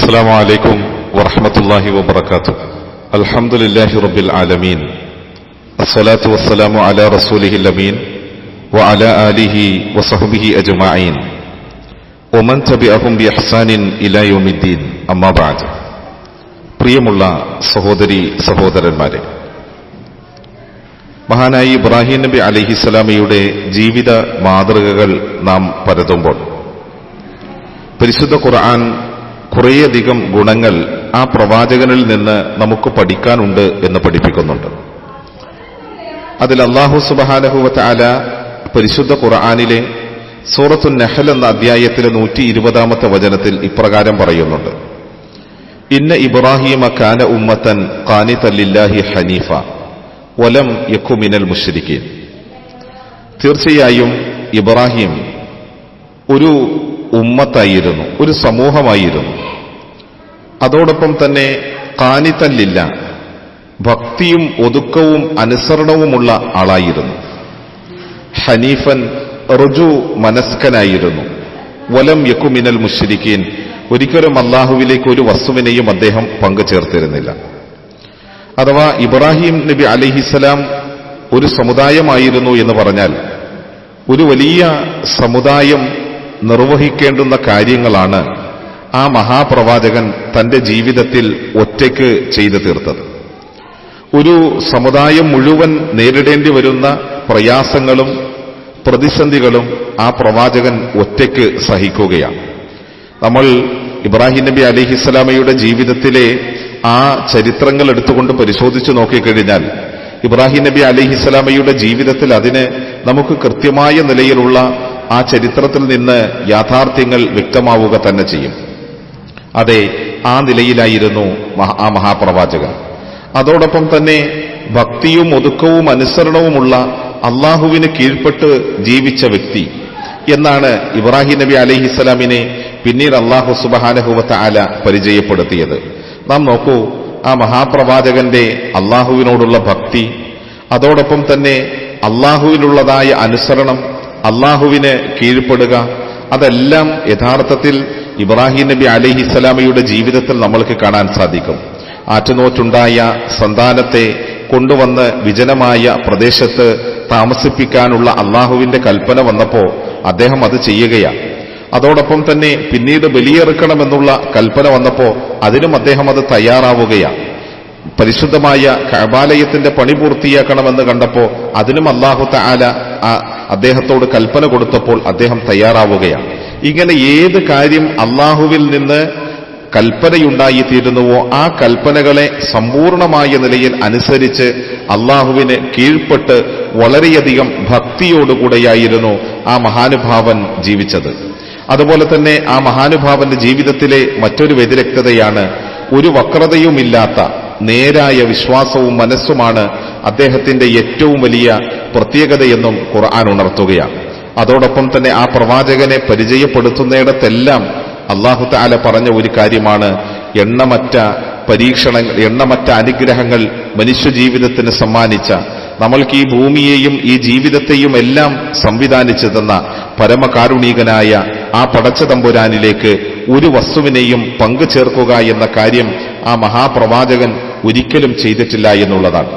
السلام عليكم ورحمة الله وبركاته الحمد لله رب العالمين الصلاة والسلام على رسوله الأمين وعلى آله وصحبه أجمعين ومن تبعهم بإحسان إلى يوم الدين أما بعد പ്രിയമുള്ള സഹോദരി സഹോദരന്മാരെ മഹാനായി ഇബ്രാഹിം നബി അലിഹിസ്സലാമയുടെ ജീവിത മാതൃകകൾ നാം പരതുമ്പോൾ പരിശുദ്ധ ഖുർആൻ കുറേയധികം ഗുണങ്ങൾ ആ പ്രവാചകനിൽ നിന്ന് നമുക്ക് പഠിക്കാനുണ്ട് എന്ന് പഠിപ്പിക്കുന്നുണ്ട്. അതിൽ അള്ളാഹു സുബാനഹുവത്ത് അല പരിശുദ്ധ ഖുർആാനിലെ സൂറത്തു നെഹൽ എന്ന അധ്യായത്തിലെ നൂറ്റി ഇരുപതാമത്തെ വചനത്തിൽ ഇപ്രകാരം പറയുന്നുണ്ട്. ഇന്ന ഇബ്രാഹിമ കാന ഉമ്മത്തൻ ഖാനിതല്ലില്ലാഹി ഹനീഫ വലം യഖുമിനൽ മുഷരിക്കീൻ തീർച്ചയായും ഇബ്രാഹിം ഒരു ഉമ്മത്തായിരുന്നു ഒരു സമൂഹമായിരുന്നു. അതോടൊപ്പം തന്നെ കാനിത്തല്ലില്ല ഭക്തിയും ഒതുക്കവും അനുസരണവുമുള്ള ആളായിരുന്നു. ഹനീഫൻ റുജു മനസ്കനായിരുന്നു. വലം യക്കുമിനൽ മുഷരിക്കീൻ ഒരിക്കലും അള്ളാഹുവിലേക്ക് ഒരു വസ്തുവിനെയും അദ്ദേഹം പങ്കുചേർത്തിരുന്നില്ല. അഥവാ ഇബ്രാഹിം നബി അലിഹിസലാം ഒരു സമുദായമായിരുന്നു എന്ന് പറഞ്ഞാൽ ഒരു വലിയ സമുദായം നിർവഹിക്കേണ്ടുന്ന കാര്യങ്ങളാണ് ആ മഹാപ്രവാചകൻ തന്റെ ജീവിതത്തിൽ ഒറ്റയ്ക്ക് ചെയ്തു തീർത്തത്. ഒരു സമുദായം മുഴുവൻ നേരിടേണ്ടി വരുന്ന പ്രയാസങ്ങളും പ്രതിസന്ധികളും ആ പ്രവാചകൻ ഒറ്റയ്ക്ക് സഹിക്കുകയാണ്. നമ്മൾ ഇബ്രാഹിം നബി അലിഹിസ്സലാമയുടെ ജീവിതത്തിലെ ആ ചരിത്രങ്ങൾ എടുത്തുകൊണ്ട് പരിശോധിച്ചു നോക്കിക്കഴിഞ്ഞാൽ ഇബ്രാഹിം നബി അലിഹിസ്സലാമയുടെ ജീവിതത്തിൽ അതിന് നമുക്ക് കൃത്യമായ നിലയിലുള്ള ആ ചരിത്രത്തിൽ നിന്ന് യാഥാർത്ഥ്യങ്ങൾ വ്യക്തമാവുക തന്നെ ചെയ്യും. അതെ ആ നിലയിലായിരുന്നു ആ മഹാപ്രവാചകൻ. അതോടൊപ്പം തന്നെ ഭക്തിയും ഒതുക്കവും അനുസരണവുമുള്ള അള്ളാഹുവിന് കീഴ്പ്പെട്ട് ജീവിച്ച വ്യക്തി എന്നാണ് ഇബ്രാഹിം നബി അലഹിസ്സലാമിനെ പിന്നീട് അള്ളാഹു സുബഹാനഹുവത്ത ആല പരിചയപ്പെടുത്തിയത്. നാം നോക്കൂ ആ മഹാപ്രവാചകന്റെ അള്ളാഹുവിനോടുള്ള ഭക്തി അതോടൊപ്പം തന്നെ അള്ളാഹുവിനുള്ളതായ അനുസരണം അള്ളാഹുവിന് കീഴ്പ്പെടുക അതെല്ലാം യഥാർത്ഥത്തിൽ ഇബ്രാഹിം നബി അലിഹിസ്സലാമയുടെ ജീവിതത്തിൽ നമ്മൾക്ക് കാണാൻ സാധിക്കും. ആറ്റുനോറ്റുണ്ടായ സന്താനത്തെ കൊണ്ടുവന്ന് വിജനമായ പ്രദേശത്ത് താമസിപ്പിക്കാനുള്ള അള്ളാഹുവിന്റെ കൽപ്പന വന്നപ്പോ അദ്ദേഹം അത് ചെയ്യുകയാണ് അതോടൊപ്പം തന്നെ പിന്നീട് ബലിയെറുക്കണമെന്നുള്ള കൽപ്പന വന്നപ്പോ അതിനും അദ്ദേഹം അത് തയ്യാറാവുകയാണ് പരിശുദ്ധമായ കബാലയത്തിന്റെ പണി പൂർത്തിയാക്കണമെന്ന് കണ്ടപ്പോ അതിനും അള്ളാഹു താല അദ്ദേഹത്തോട് കൽപ്പന കൊടുത്തപ്പോൾ അദ്ദേഹം തയ്യാറാവുകയാണ് ഇങ്ങനെ ഏത് കാര്യം അള്ളാഹുവിൽ നിന്ന് കൽപ്പനയുണ്ടായിത്തീരുന്നുവോ ആ കൽപ്പനകളെ സമ്പൂർണമായ നിലയിൽ അനുസരിച്ച് അള്ളാഹുവിന് കീഴ്പ്പെട്ട് വളരെയധികം ഭക്തിയോടുകൂടെയായിരുന്നു ആ മഹാനുഭാവൻ ജീവിച്ചത്. അതുപോലെ തന്നെ ആ മഹാനുഭാവന്റെ ജീവിതത്തിലെ മറ്റൊരു വ്യതിരക്തതയാണ് ഒരു വക്രതയുമില്ലാത്ത നേരായ വിശ്വാസവും മനസ്സുമാണ് അദ്ദേഹത്തിന്റെ ഏറ്റവും വലിയ പ്രത്യേകതയെന്നും ഖുർആൻ ഉണർത്തുകയാണ്. അതോടൊപ്പം തന്നെ ആ പ്രവാചകനെ പരിചയപ്പെടുത്തുന്നിടത്തെല്ലാം അള്ളാഹു താല പറഞ്ഞ ഒരു കാര്യമാണ്. എണ്ണമറ്റ പരീക്ഷണങ്ങൾ എണ്ണമറ്റ അനുഗ്രഹങ്ങൾ മനുഷ്യജീവിതത്തിന് സമ്മാനിച്ച നമ്മൾക്ക് ഈ ഭൂമിയെയും ഈ ജീവിതത്തെയും എല്ലാം സംവിധാനിച്ചു തന്ന പരമകാരുണികനായ ആ പടച്ച തമ്പുരാനിലേക്ക് ഒരു വസ്തുവിനെയും പങ്കു ചേർക്കുക എന്ന കാര്യം ആ മഹാപ്രവാചകൻ ഒരിക്കലും ചെയ്തിട്ടില്ല എന്നുള്ളതാണ്.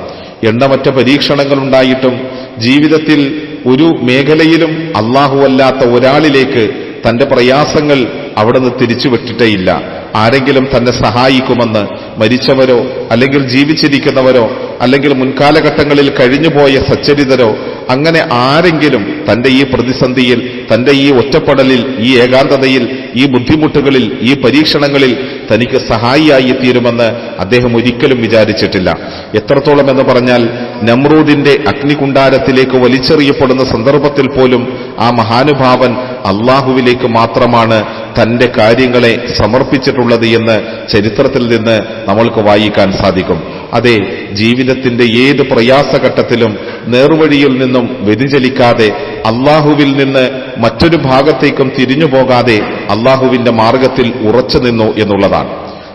എണ്ണമറ്റ പരീക്ഷണങ്ങൾ ഉണ്ടായിട്ടും ജീവിതത്തിൽ ഒരു മേഖലയിലും അള്ളാഹുവല്ലാത്ത ഒരാളിലേക്ക് തന്റെ പ്രയാസങ്ങൾ അവിടെ നിന്ന് തിരിച്ചുവിട്ടിട്ടേയില്ല ആരെങ്കിലും തന്നെ സഹായിക്കുമെന്ന് മരിച്ചവരോ അല്ലെങ്കിൽ ജീവിച്ചിരിക്കുന്നവരോ അല്ലെങ്കിൽ മുൻകാലഘട്ടങ്ങളിൽ കഴിഞ്ഞുപോയ സച്ചരിതരോ അങ്ങനെ ആരെങ്കിലും തന്റെ ഈ പ്രതിസന്ധിയിൽ തന്റെ ഈ ഒറ്റപ്പെടലിൽ ഈ ഏകാന്തതയിൽ ഈ ബുദ്ധിമുട്ടുകളിൽ ഈ പരീക്ഷണങ്ങളിൽ തനിക്ക് സഹായിയായി തീരുമെന്ന് അദ്ദേഹം ഒരിക്കലും വിചാരിച്ചിട്ടില്ല. എത്രത്തോളം എന്ന് പറഞ്ഞാൽ നമ്രൂദിന്റെ അഗ്നികുണ്ടാരത്തിലേക്ക് വലിച്ചെറിയപ്പെടുന്ന സന്ദർഭത്തിൽ പോലും ആ മഹാനുഭാവൻ അള്ളാഹുവിലേക്ക് മാത്രമാണ് തന്റെ കാര്യങ്ങളെ സമർപ്പിച്ചിട്ടുള്ളത് എന്ന് ചരിത്രത്തിൽ നിന്ന് നമ്മൾക്ക് വായിക്കാൻ സാധിക്കും. അതെ ജീവിതത്തിന്റെ ഏത് പ്രയാസഘട്ടത്തിലും നേർവഴിയിൽ നിന്നും വ്യതിചലിക്കാതെ അള്ളാഹുവിൽ നിന്ന് മറ്റൊരു ഭാഗത്തേക്കും തിരിഞ്ഞു പോകാതെ അള്ളാഹുവിന്റെ മാർഗത്തിൽ ഉറച്ചു നിന്നു എന്നുള്ളതാണ്.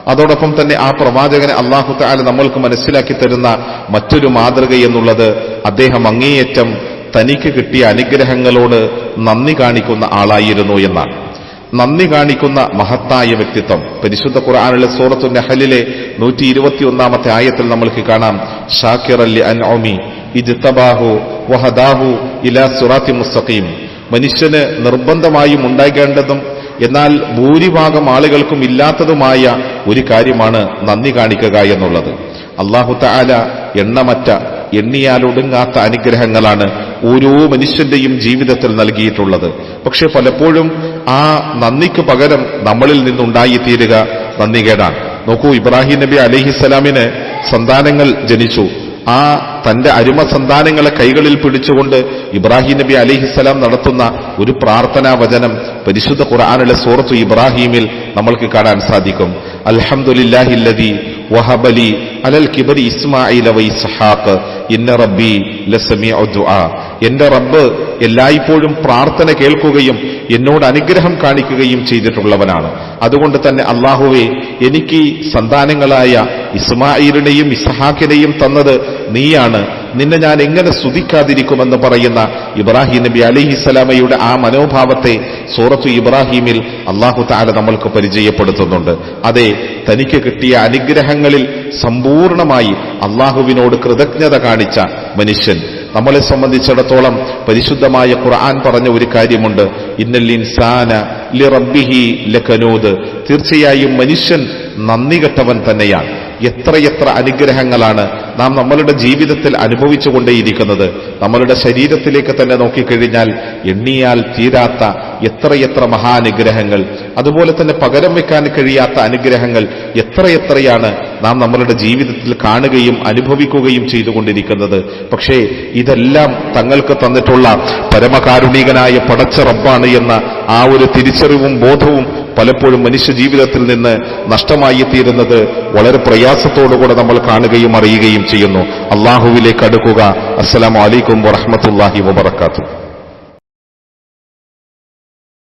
അതോടൊപ്പം തന്നെ ആ പ്രവാചകനെ അള്ളാഹു താല നമ്മൾക്ക് മനസ്സിലാക്കി തരുന്ന മറ്റൊരു മാതൃക എന്നുള്ളത് അദ്ദേഹം അങ്ങേയറ്റം തനിക്ക് കിട്ടിയ അനുഗ്രഹങ്ങളോട് നന്ദി കാണിക്കുന്ന ആളായിരുന്നു എന്നാണ്. നന്ദി കാണിക്കുന്ന മഹത്തായ വ്യക്തിത്വം. പരിശുദ്ധ ഖുർആാനിലെ സൂറത്തു നഹലിലെ നൂറ്റി ഇരുപത്തിയൊന്നാമത്തെ ആയത്തിൽ നമ്മൾക്ക് കാണാം. ഷാക്കിർ അല്ലി അൻ ഒമി ഇജ്തബാഹു വഹദാഹു ഇലാ സുറാത്തി മുസ്തഖീം. മനുഷ്യന് നിർബന്ധമായും ഉണ്ടാകേണ്ടതും എന്നാൽ ഭൂരിഭാഗം ആളുകൾക്കും ഇല്ലാത്തതുമായ ഒരു കാര്യമാണ് നന്ദി കാണിക്കുക എന്നുള്ളത്. അള്ളാഹു താല എണ്ണമറ്റ എണ്ണിയാലൊടുങ്ങാത്ത അനുഗ്രഹങ്ങളാണ് ഓരോ മനുഷ്യന്റെയും ജീവിതത്തിൽ നൽകിയിട്ടുള്ളത്. പക്ഷെ പലപ്പോഴും ആ നന്ദിക്ക് പകരം നമ്മളിൽ നിന്നുണ്ടായിത്തീരുക നന്ദികേടാണ്. നോക്കൂ ഇബ്രാഹിം നബി അലിഹിസ്സലാമിന് സന്താനങ്ങൾ ജനിച്ചു. ആ തന്റെ അരുമ സന്താനങ്ങളെ കൈകളിൽ പിടിച്ചുകൊണ്ട് ഇബ്രാഹിം നബി അലിഹിസ്സലാം നടത്തുന്ന ഒരു പ്രാർത്ഥനാ വചനം പരിശുദ്ധ ഖുർആാനിലെ സൂറത്തു ഇബ്രാഹീമിൽ നമ്മൾക്ക് കാണാൻ സാധിക്കും. അൽഹംദുലില്ലാഹില്ലദി വഹബലി അലൽ കിബരി ഇസ്മായിൽ വൈസഹാഖ് ഇന്ന റബ്ബി ലസമി എന്റെ റബ്ബ് എല്ലായ്പ്പോഴും പ്രാർത്ഥന കേൾക്കുകയും എന്നോട് അനുഗ്രഹം കാണിക്കുകയും ചെയ്തിട്ടുള്ളവനാണ്. അതുകൊണ്ട് തന്നെ അള്ളാഹുവെ എനിക്ക് സന്താനങ്ങളായ ഇസ്മായിലിനെയും ഇസ്ഹാഖിനെയും തന്നത് നീയാണ്. നിന്നെ ഞാൻ എങ്ങനെ സ്തുതിക്കാതിരിക്കുമെന്ന് പറയുന്ന ഇബ്രാഹിം നബി അലിഹിസ്സലാമയുടെ ആ മനോഭാവത്തെ സൂറത്തു ഇബ്രാഹിമിൽ അള്ളാഹു താല നമ്മൾക്ക് പരിചയപ്പെടുത്തുന്നുണ്ട്. അതെ തനിക്ക് കിട്ടിയ അനുഗ്രഹങ്ങളിൽ സമ്പൂർണമായി അള്ളാഹുവിനോട് കൃതജ്ഞത കാണിച്ച മനുഷ്യൻ നമ്മളെ സംബന്ധിച്ചിടത്തോളം പരിശുദ്ധമായ ഖുർആൻ പറഞ്ഞ ഒരു കാര്യമുണ്ട്. ഇന്നൽ ഇൻസാന ലി റബ്ബിഹി ലകനൂദ് തീർച്ചയായും മനുഷ്യൻ നന്ദി കെട്ടവൻ തന്നെയാണ്. എത്രയെത്ര അനുഗ്രഹങ്ങളാണ് നാം നമ്മളുടെ ജീവിതത്തിൽ അനുഭവിച്ചുകൊണ്ടേയിരിക്കുന്നത്. നമ്മളുടെ ശരീരത്തിലേക്ക് തന്നെ നോക്കിക്കഴിഞ്ഞാൽ എണ്ണിയാൽ തീരാത്ത എത്രയെത്ര മഹാനുഗ്രഹങ്ങൾ അതുപോലെ തന്നെ പകരം വെക്കാൻ കഴിയാത്ത അനുഗ്രഹങ്ങൾ എത്രയെത്രയാണ് നാം നമ്മളുടെ ജീവിതത്തിൽ കാണുകയും അനുഭവിക്കുകയും ചെയ്തുകൊണ്ടിരിക്കുന്നത്. പക്ഷേ ഇതെല്ലാം തങ്ങൾക്ക് തന്നിട്ടുള്ള പരമകാരുണികനായ പടച്ച റബ്ബാണ് എന്ന ആ ഒരു തിരിച്ചറിവും ബോധവും പലപ്പോഴും മനുഷ്യ ജീവിതത്തിൽ നിന്ന് നഷ്ടമായി തീരുന്നത് വളരെ പ്രയാസത്തോടുകൂടെ നമ്മൾ കാണുകയും അറിയുകയും ചെയ്യുന്നു. അള്ളാഹുവിലേക്ക് അടുക്കുക. അസ്സലാമു വലൈക്കും വറഹമത്തല്ലാഹി വബർക്കാത്തു